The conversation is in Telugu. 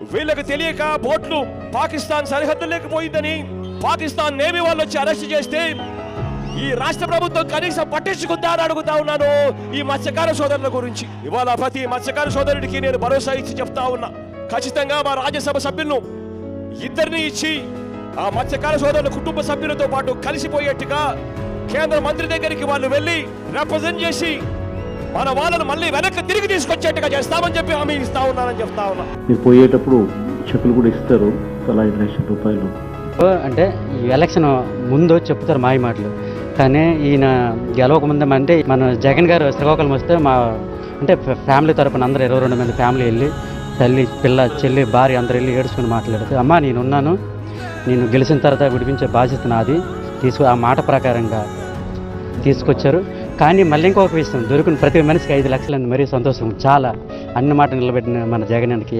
వీళ్ళకి తెలియక బోట్లు పాకిస్తాన్ సరిహద్దులోకి పోయిందని పాకిస్తాన్ నేవీ వాళ్ళు వచ్చి అరెస్ట్ చేస్తే ఈ రాష్ట్ర ప్రభుత్వం కనీసం పట్టించుకుందా అని అడుగుతా ఉన్నాను ఈ మత్స్యకార సోదరుల గురించి. ఇవాళ ప్రతి మత్స్యకార సోదరుడికి నేను భరోసా ఇచ్చి చెప్తా ఉన్నా. ఖచ్చితంగా మా రాజ్యసభ సభ్యులను ఇద్దరిని ఇచ్చి ఆ మత్స్యకార సోదరుల కుటుంబ సభ్యులతో పాటు కలిసిపోయేట్టుగా కేంద్ర మంత్రి దగ్గరికి వాళ్ళు వెళ్ళి రిప్రజెంట్ చేసి మన వాళ్ళను మళ్ళీ వెనక్కి తిరిగి తీసుకొచ్చేట్టుగా చేస్తామని చెప్పి హామీ ఇస్తా ఉన్నానని చెప్తా ఉన్నా. మీరు పోయేటప్పుడు చెక్కులు కూడా ఇస్తారు. తలా ఐదు లక్షల రూపాయలు. అంటే ఈ ఎలక్షన్ ముందు చెప్తారు మాయ మాటలు. కానీ ఈయన గెలవక ముందే అంటే మన జగన్ గారు శ్రీకాకుళం వస్తే మా అంటే ఫ్యామిలీ తరపున అందరూ ఇరవై రెండు మంది ఫ్యామిలీ వెళ్ళి తల్లి పిల్ల చెల్లి భార్య అందరూ వెళ్ళి ఏడుచుకుని మాట్లాడితే అమ్మా నేను ఉన్నాను నేను గెలిచిన తర్వాత విడిపించే బాధ్యత నాది. తీసుకు ఆ మాట ప్రకారంగా తీసుకొచ్చారు. కానీ మళ్ళీ ఇంకొక విషయం దొరికిన ప్రతి మనిషికి ఐదు లక్షలు మరీ సంతోషం. చాలా అన్ని మాట నిలబెట్టిన మన జగన్ అన్నకి